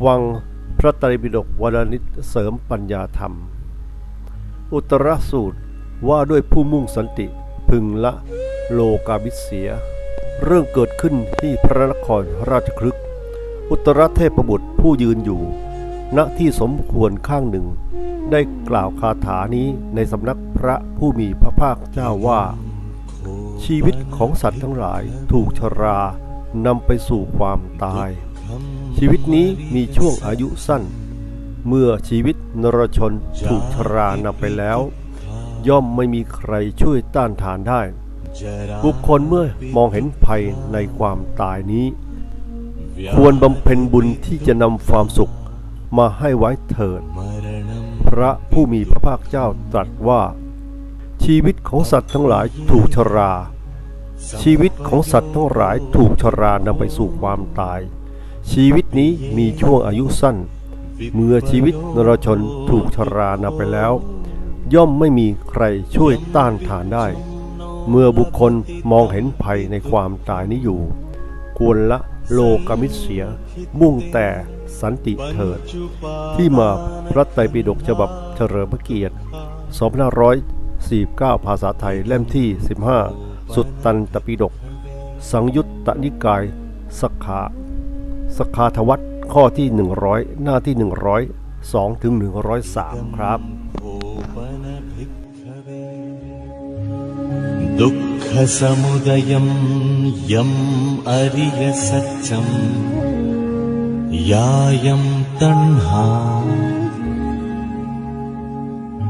ฟังพระไตรปิฎกวรนิตเสริมปัญญาธรรม อุตรสูตรว่าด้วยผู้มุ่งสันติพึงละโลกาวิเสีย เรื่องเกิดขึ้นที่พระนครราชครึกอุตรเทพบุตรผู้ยืนอยู่ ณที่สมควรข้างหนึ่ง ได้กล่าวคาถานี้ในสำนักพระผู้มีพระภาคเจ้าว่า ชีวิตของสัตว์ทั้งหลายถูกชรานำไปสู่ความตาย ชีวิตนี้มีช่วงอายุสั้น เมื่อชีวิตนรชนถูกชรานำไปแล้ว ย่อมไม่มีใครช่วยต้านทานได้ บุคคลเมื่อมองเห็นภัยในความตายนี้ ควรบำเพ็ญบุญที่จะนำความสุขมาให้ไว้เถิด พระผู้มีพระภาคเจ้าตรัสว่า ชีวิตของสัตว์ทั้งหลายถูกชรา ชีวิตของสัตว์ทั้งหลายถูกชรานำไปสู่ความตาย ชีวิตนี้มีช่วงอายุสั้น เมื่อชีวิตนรชนถูกชรานำไปแล้ว ย่อมไม่มีใครช่วยต้านทานได้ เมื่อบุคคลมองเห็นภัยในความตายนี้อยู่ ควรละโลกมิตรเสีย มุ่งแต่สันติเถิด ที่มาพระไตรปิฎกฉบับเฉลิมพระเกียรติ2549 ภาษาไทยเล่มที่ 15 สุตตันตปิฎกสังยุตตนิกายสกขา สกขาทวัตข้อที่ 100 หน้าที่ 102ถึง103 ครับ दुःखसमुदयं यम् अरिय सत्यम् यायं तह्ना